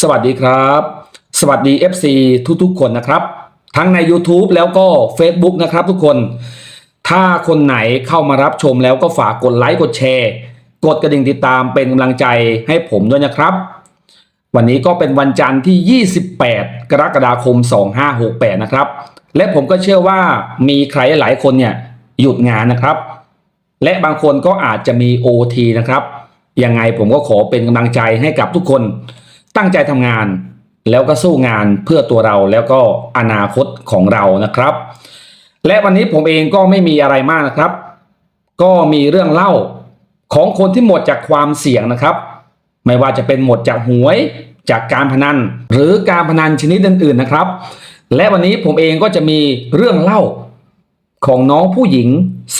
สวัสดีครับ สวัสดี FC ทุกๆ คนนะครับ ทั้งใน YouTube แล้วก็ Facebook นะครับทุกคน ถ้าคนไหนเข้ามารับชมแล้วก็ฝากกดไลค์กดแชร์ กดกระดิ่งติดตามเป็นกำลังใจให้ผมด้วยนะครับ วันนี้ก็เป็นวันจันทร์ที่ 28 กรกฎาคม 2568 นะครับ และผมก็เชื่อว่ามีใครหลายคนเนี่ยหยุดงานนะครับ และบางคนก็อาจจะมี OT นะครับยังไงผมก็ขอเป็นกำลังใจให้กับทุกคน ตั้งใจทำงาน แล้วก็สู้งานเพื่อตัวเราแล้วก็อนาคตของเรานะครับ และวันนี้ผมเองก็ไม่มีอะไรมากนะครับ ก็มีเรื่องเล่าของคนที่หมดจากความเสี่ยงนะครับ ไม่ว่าจะเป็นหมดจากหวยจากการพนัน หรือการพนันชนิดอื่นๆนะครับ และวันนี้ผมเองก็จะมีเรื่องเล่าของน้องผู้หญิง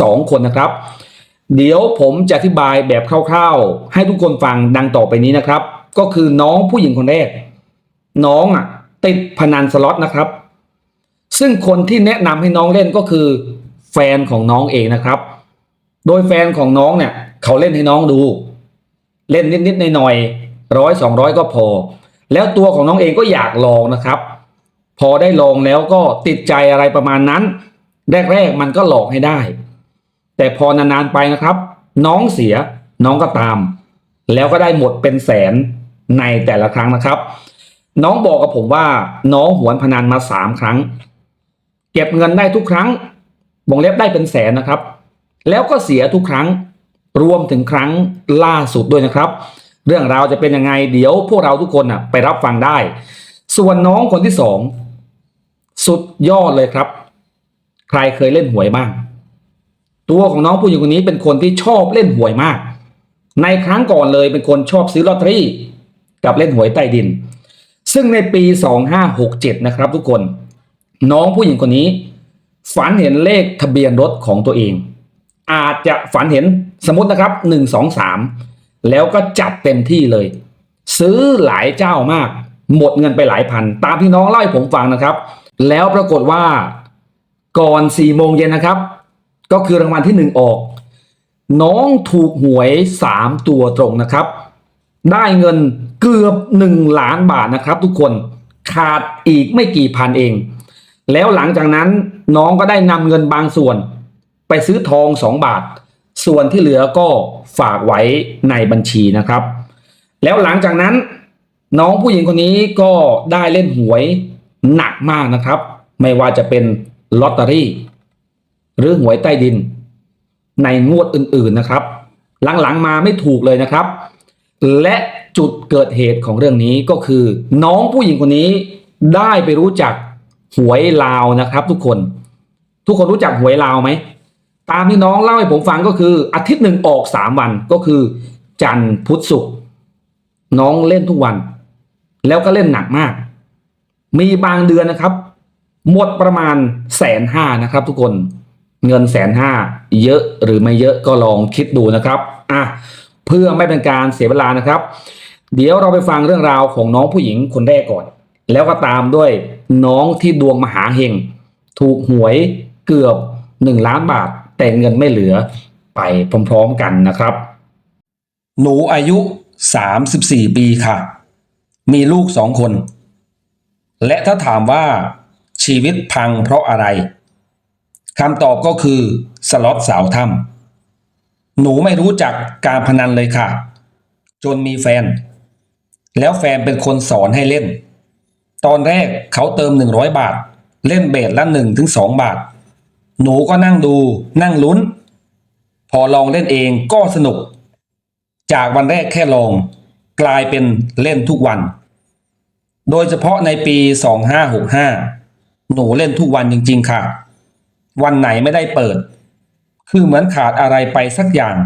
สองคนนะครับ เดี๋ยวผมจะอธิบายแบบคร่าวๆ ให้ทุกคนฟังดังต่อไปนี้นะครับ ก็คือน้องผู้หญิงคนแรก น้องอะ ติดพนันสล็อตนะครับ ซึ่งคนที่แนะนำให้น้องเล่นก็คือ แฟนของน้องเองนะครับ โดยแฟนของน้องเนี่ย เขาเล่นให้น้องดู เล่นนิดๆหน่อยๆร้อยสองร้อยก็พอ แล้วตัวของน้องเองก็อยากลองนะครับ พอได้ลองแล้วก็ติดใจอะไรประมาณนั้น แรกๆมันก็หลอกให้ได้ แต่พอนานๆไปนะครับ น้องเสียน้องก็ตาม แล้วก็ได้หมดเป็นแสน ในแต่ละครั้งนะครับ น้องบอกกับผมว่า น้องหวนพนันมาสามครั้ง เก็บเงินได้ทุกครั้งวงเล็บได้เป็นแสนนะครับ แล้วก็เสียทุกครั้งรวมถึงครั้งล่าสุดด้วยนะครับ เรื่องราวจะเป็นยังไงเดี๋ยวพวกเราทุกคนน่ะไปรับฟังได้ ส่วนน้องคนที่สองสุดยอดเลยครับ ใครเคยเล่นหวยบ้าง ตัวของน้องผู้หญิงคนนี้เป็นคนที่ชอบเล่นหวยมาก ในครั้งก่อนเลยเป็นคนชอบซื้อลอตเตอรี่ กับเล่นหวยใต้ดิน ซึ่งในปี 2567 นะครับทุกคน น้องผู้หญิงคนนี้ ฝันเห็นเลขทะเบียนรถของตัวเอง อาจจะฝันเห็นสมมตินะครับ 1 2 3 แล้วก็จับเต็มที่เลย ซื้อหลายเจ้ามาก หมดเงินไปหลายพัน ตามที่น้องเล่าให้ผมฟังนะครับ แล้วปรากฏว่าก่อน4โมงเย็นนะครับ ก็คือรางวัลที่หนึ่งออก น้องถูกหวย 3 ตัวตรงนะครับ ได้เงินเกือบ 1 ล้านบาทนะครับ ทุกคนขาดอีกไม่กี่พันเอง แล้วหลังจากนั้นน้องก็ได้นำเงินบางส่วน ไปซื้อทอง 2 บาท ส่วนที่เหลือก็ฝากไว้ในบัญชีนะครับ แล้วหลังจากนั้น น้องผู้หญิงคนนี้ก็ได้เล่นหวยหนักมากนะครับ ไม่ว่าจะเป็นลอตเตอรี่ หรือหวยใต้ดิน ในงวดอื่นๆนะครับ หลังๆมาไม่ถูกเลยนะครับ และจุดเกิดเหตุของเรื่องนี้ก็คือ น้องผู้หญิงคนนี้ได้ไปรู้จักหวยลาวนะครับ ทุกคน ทุกคนรู้จักหวยลาวไหมตามที่น้องเล่าให้ผมฟังก็คือ อาทิตย์หนึ่งออกสามวันก็คือ จันทร์พุธศุกร์น้องเล่นทุกวัน แล้วก็เล่นหนักมาก มีบางเดือนนะครับ หมดประมาณแสนห้านะครับ ทุกคนเงินแสนห้าเยอะหรือไม่เยอะก็ลองคิดดูนะครับอะ เพื่อไม่เป็นการเสียเวลานะครับ เดี๋ยวเราไปฟังเรื่องราวของน้องผู้หญิงคนแรกก่อน แล้วก็ตามด้วยน้องที่ดวงมหาเฮงถูกหวยเกือบหนึ่งล้านบาท แต่เงินไม่เหลือไปพร้อมๆกันนะครับ หนูอายุ 34 ปีค่ะ มีลูกสองคน และถ้าถามว่าชีวิตพังเพราะอะไรคำตอบก็คือ สล็อตสาวถ้ำ หนูไม่รู้จักการพนันเลยค่ะ จนมีแฟน แล้วแฟนเป็นคนสอนให้เล่น ตอนแรกเขาเติม 100 บาท เล่นเบสละ1ถึง2บาท หนูก็นั่งดูนั่งลุ้น พอลองเล่นเองก็สนุก จากวันแรกแค่ลอง กลายเป็นเล่นทุกวัน โดยเฉพาะในปี 2565 หนูเล่นทุกวันจริง ๆ ค่ะ วันไหนไม่ได้เปิด คือเหมือนขาดอะไรไปสักอย่าง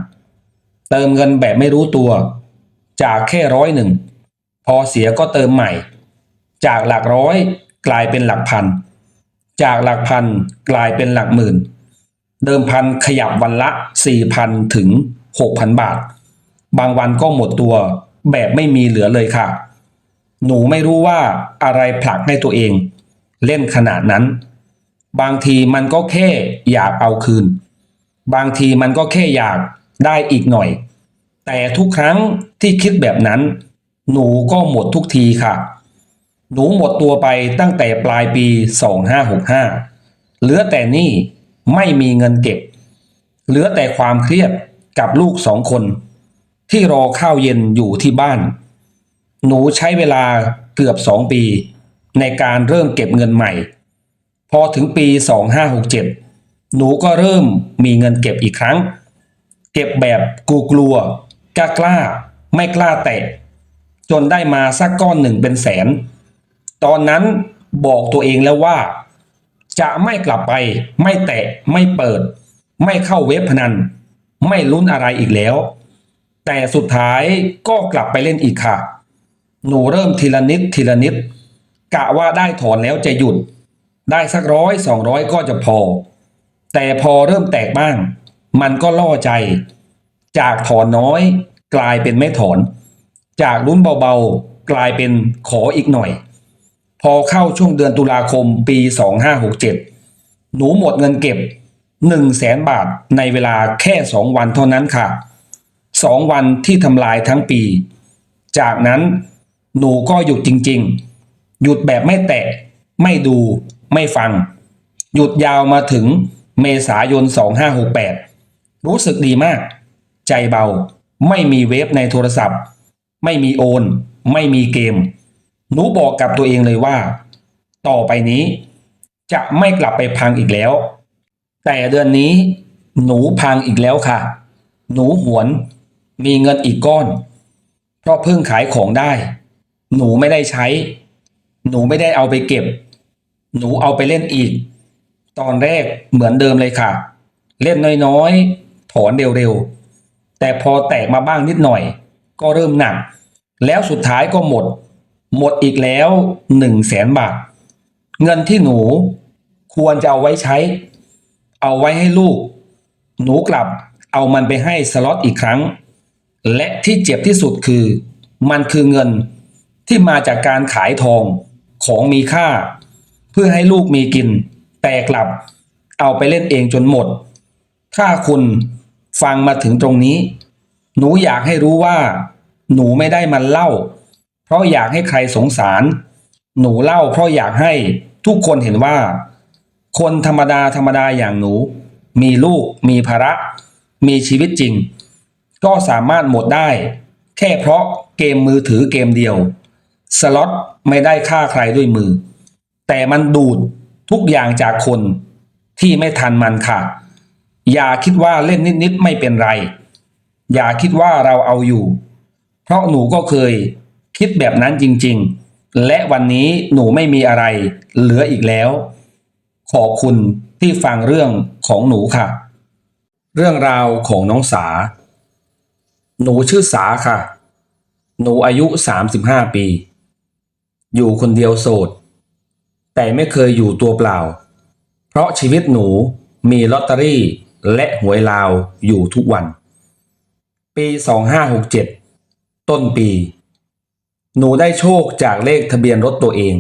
เติมเงินแบบไม่รู้ตัว จากแค่ร้อยหนึ่ง พอเสียก็เติมใหม่ จากหลักร้อยกลายเป็นหลักพัน จากหลักพันกลายเป็นหลักหมื่น เดิมพันขยับวันละ 4,000 ถึง 6,000 บาท บางวันก็หมดตัวแบบไม่มีเหลือเลยค่ะ หนูไม่รู้ว่าอะไรผลักให้ตัวเอง เล่นขนาดนั้น บางทีมันก็แค่อยากเอาคืน บางทีมันก็แค่อยากได้อีกหน่อย แต่ทุกครั้งที่คิดแบบนั้น หนูก็หมดทุกทีค่ะ หนูหมดตัวไปตั้งแต่ปลายปี 2565 เหลือแต่หนี่ไม่มีเงินเก็บ เหลือแต่ความเครียดกับลูกสองคน ที่รอข้าวเย็นอยู่ที่บ้าน หนูใช้เวลาเกือบสองปี ในการเริ่มเก็บเงินใหม่ พอถึงปี 2567 หนูก็เริ่มมีเงินเก็บอีกครั้ง เก็บแบบกลัวกลัวกล้ากล้าๆไม่กล้าแตะ จนได้มาสักก้อนหนึ่งเป็นแสน ตอนนั้นบอกตัวเองแล้วว่า จะไม่กลับไป ไม่แตะ ไม่เปิด ไม่เข้าเว็บพนัน ไม่ลุ้นอะไรอีกแล้ว แต่สุดท้ายก็กลับไปเล่นอีกค่ะ หนูเริ่มทีละนิดทีละนิด กะว่าได้ถอนแล้วจะหยุด ได้สักร้อยสองร้อยก็จะพอ แต่พอเริ่มแตกบ้าง มันก็ล่อใจ จากถอนน้อยกลายเป็นไม่ถอน จากลุ้นเบาๆกลายเป็นขออีกหน่อย พอเข้าช่วงเดือนตุลาคมปี 2567 หนูหมดเงินเก็บ 1 0 0 0 0แสนบาทในเวลาแค่ 2 วันเท่านั้นค่ะ 2 วันที่ทำลายทั้งปี จากนั้นหนูก็หยุดจริงๆ หยุดแบบไม่แตะ ไม่ดู ไม่ฟัง หยุดยาวมาถึง เมษายน 2568 รู้สึกดีมาก ใจเบา ไม่มีเวฟในโทรศัพท์ ไม่มีโอน ไม่มีเกม หนูบอกกับตัวเองเลยว่า ต่อไปนี้ จะไม่กลับไปพังอีกแล้ว แต่เดือนนี้ หนูพังอีกแล้วค่ะ หนูหวน มีเงินอีกก้อน เพราะเพิ่งขายของได้ หนูไม่ได้ใช้ หนูไม่ได้เอาไปเก็บ หนูเอาไปเล่นอีก ตอนแรกเหมือนเดิมเลยค่ะ เล่นน้อยๆ ถอนเร็วๆ แต่พอแตกมาบ้างนิดหน่อย ก็เริ่มหนัก แล้วสุดท้ายก็หมด หมดอีกแล้วหนึ่งแสนบาท เงินที่หนูควรจะเอาไว้ใช้ เอาไว้ให้ลูก หนูกลับเอามันไปให้สล็อตอีกครั้ง และที่เจ็บที่สุดคือ มันคือเงินที่มาจากการขายทองของมีค่า เพื่อให้ลูกมีกิน แต่กลับเอาไปเล่นเองจนหมด ถ้าคุณฟังมาถึงตรงนี้ หนูอยากให้รู้ว่า หนูไม่ได้มันเล่า เพราะอยากให้ใครสงสาร หนูเล่าเพราะอยากให้ทุกคนเห็นว่า คนธรรมดาธรรมดาอย่างหนู มีลูก มีภาระ มีชีวิตจริง ก็สามารถหมดได้ แค่เพราะเกมมือถือเกมเดียว สล็อตไม่ได้ฆ่าใครด้วยมือ แต่มันดูด ทุกอย่างจากคนที่ไม่ทันมันค่ะ อย่าคิดว่าเล่นนิดๆไม่เป็นไร อย่าคิดว่าเราเอาอยู่ เพราะหนูก็เคยคิดแบบนั้นจริงๆ และวันนี้หนูไม่มีอะไรเหลืออีกแล้ว ขอบคุณที่ฟังเรื่องของหนูค่ะ เรื่องราวของน้องสา หนูชื่อสาค่ะ หนูอายุ 35 ปี อยู่คนเดียวโสด แต่ไม่เคยอยู่ตัวเปล่า เพราะชีวิตหนูมีลอตเตอรี่และหวยลาวอยู่ทุกวัน ปี 2567 ต้นปี หนูได้โชคจากเลขทะเบียนรถตัวเอง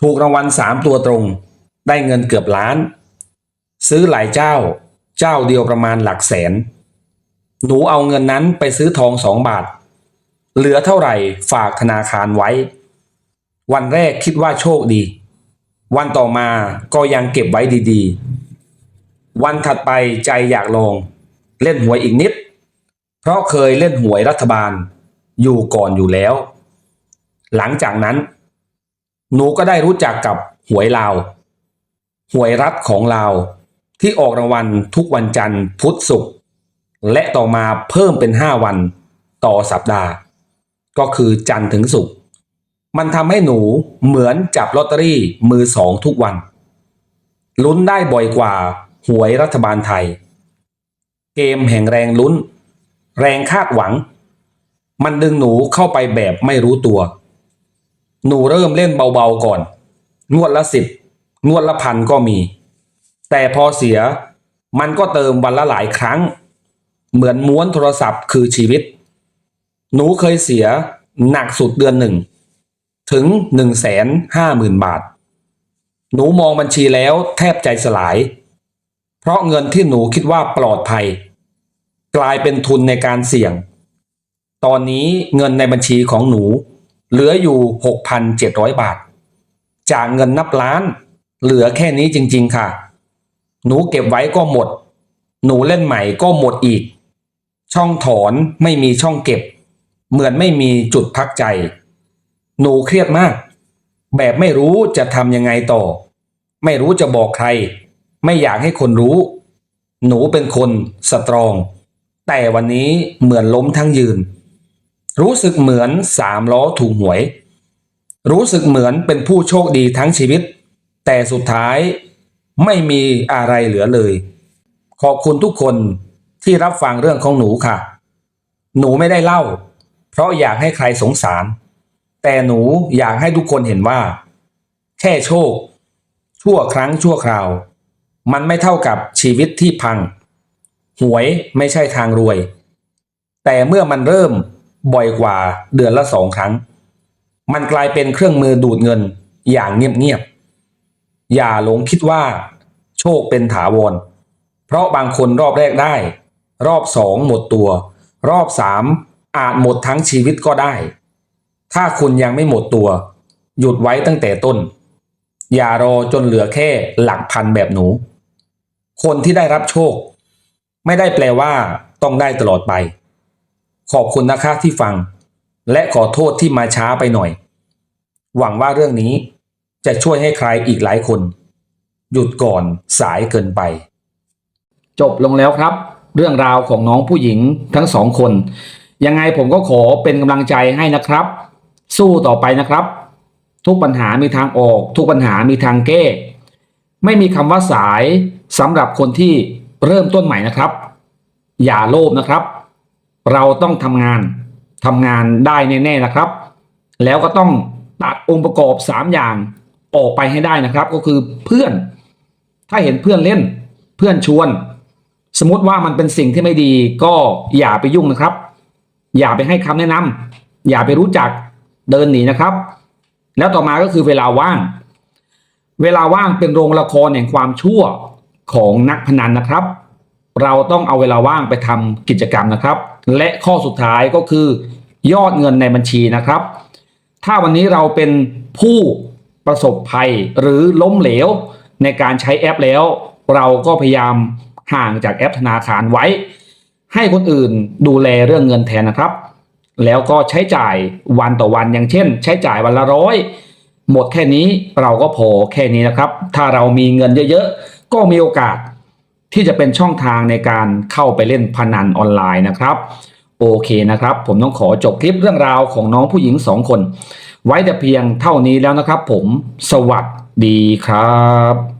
ถูกรางวัลสามตัวตรง ได้เงินเกือบล้าน ซื้อหลายเจ้า เจ้าเดียวประมาณหลักแสน หนูเอาเงินนั้นไปซื้อทองสองบาท เหลือเท่าไหร่ฝากธนาคารไว้ วันแรกคิดว่าโชคดี วันต่อมาก็ยังเก็บไว้ดีๆ วันถัดไปใจอยากลอง เล่นหวยอีกนิด เพราะเคยเล่นหวยรัฐบาลอยู่ก่อนอยู่แล้ว หลังจากนั้น หนูก็ได้รู้จักกับหวยลาว หวยรัฐของลาวที่ออกรางวัลทุกวันจันทร์พุธศุกร์และต่อมาเพิ่มเป็น 5 วันต่อสัปดาห์ ก็คือจันทร์ถึงศุกร์ มันทำให้หนูเหมือนจับลอตเตอรี่มือสองทุกวัน ลุ้นได้บ่อยกว่า หวยรัฐบาลไทย เกมแห่งแรงลุ้น แรงคาดหวัง มันดึงหนูเข้าไปแบบไม่รู้ตัว หนูเริ่มเล่นเบาๆก่อน งวดละสิบงวดละพันก็มี แต่พอเสียมันก็เติมวันละหลายครั้ง เหมือนม้วนโทรศัพท์คือชีวิต หนูเคยเสียหนักสุดเดือนหนึ่ง ถึงหนึ่งแสนห้าหมื่นบาท หนูมองบัญชีแล้วแทบใจสลาย เพราะเงินที่หนูคิดว่าปลอดภัย กลายเป็นทุนในการเสี่ยง ตอนนี้เงินในบัญชีของหนู เหลืออยู่ 6,700 บาท จากเงินนับล้าน เหลือแค่นี้จริง ๆ ค่ะ หนูเก็บไว้ก็หมด หนูเล่นใหม่ก็หมดอีก ช่องถอนไม่มีช่องเก็บ เหมือนไม่มีจุดพักใจ หนูเครียดมาก แบบไม่รู้จะทำยังไงต่อ ไม่รู้จะบอกใคร ไม่อยากให้คนรู้ หนูเป็นคนสตรอง แต่วันนี้เหมือนล้มทั้งยืน รู้สึกเหมือนสามล้อถูกหวย รู้สึกเหมือนเป็นผู้โชคดีทั้งชีวิต แต่สุดท้ายไม่มีอะไรเหลือเลย ขอบคุณทุกคนที่รับฟังเรื่องของหนูค่ะ หนูไม่ได้เล่า เพราะอยากให้ใครสงสาร แต่หนูอยากให้ทุกคนเห็นว่า แค่โชค ชั่วครั้งชั่วคราว มันไม่เท่ากับชีวิตที่พัง หวยไม่ใช่ทางรวย แต่เมื่อมันเริ่มบ่อยกว่าเดือนละสองครั้ง มันกลายเป็นเครื่องมือดูดเงินอย่างเงียบๆอย่าหลงคิดว่า โชคเป็นถาวรเพราะบางคนรอบแรกได้ รอบสองหมดตัว รอบสามอาจหมดทั้งชีวิตก็ได้ ถ้าคุณยังไม่หมดตัว หยุดไว้ตั้งแต่ต้น อย่ารอจนเหลือแค่หลักพันแบบหนู คนที่ได้รับโชค ไม่ได้แปลว่าต้องได้ตลอดไป ขอบคุณนะคะที่ฟัง และขอโทษที่มาช้าไปหน่อย หวังว่าเรื่องนี้จะช่วยให้ใครอีกหลายคน หยุดก่อนสายเกินไป จบลงแล้วครับ เรื่องราวของน้องผู้หญิงทั้งสองคน ยังไงผมก็ขอเป็นกำลังใจให้นะครับ สู้ต่อไปนะครับ ทุกปัญหามีทางออก ทุกปัญหามีทางแก้ ไม่มีคำว่าสายสำหรับคนที่เริ่มต้นใหม่นะครับ อย่าโลภนะครับ เราต้องทำงานทำงานได้แน่ๆนะครับ แล้วก็ต้องตัดองค์ประกอบ 3 อย่างออกไปให้ได้นะครับ ก็คือเพื่อน ถ้าเห็นเพื่อนเล่น เพื่อนชวน สมมติว่ามันเป็นสิ่งที่ไม่ดีก็อย่าไปยุ่งนะครับ อย่าไปให้คำแนะนำอย่าไปรู้จัก เดินหนีนะครับ แล้วต่อมาก็คือเวลาว่าง เวลาว่างเป็นโรงละครแห่งความชั่วของนักพนันนะครับ เราต้องเอาเวลาว่างไปทำกิจกรรมนะครับ และข้อสุดท้ายก็คือยอดเงินในบัญชีนะครับ ถ้าวันนี้เราเป็นผู้ประสบภัยหรือล้มเหลวในการใช้แอปแล้ว เราก็พยายามห่างจากแอปธนาคารไว้ ให้คนอื่นดูแลเรื่องเงินแทนนะครับ แล้วก็ใช้จ่ายวันต่อวันอย่างเช่น ใช้จ่ายวันละร้อยหมดแค่นี้เราก็พอแค่นี้นะครับ ถ้าเรามีเงินเยอะๆ ก็มีโอกาสที่จะเป็นช่องทางในการเข้าไปเล่นพนันออนไลน์นะครับ โอเคนะครับ ผมต้องขอจบคลิปเรื่องราวของน้องผู้หญิงสองคน ไว้แต่เพียงเท่านี้แล้วนะครับผมสวัสดีครับ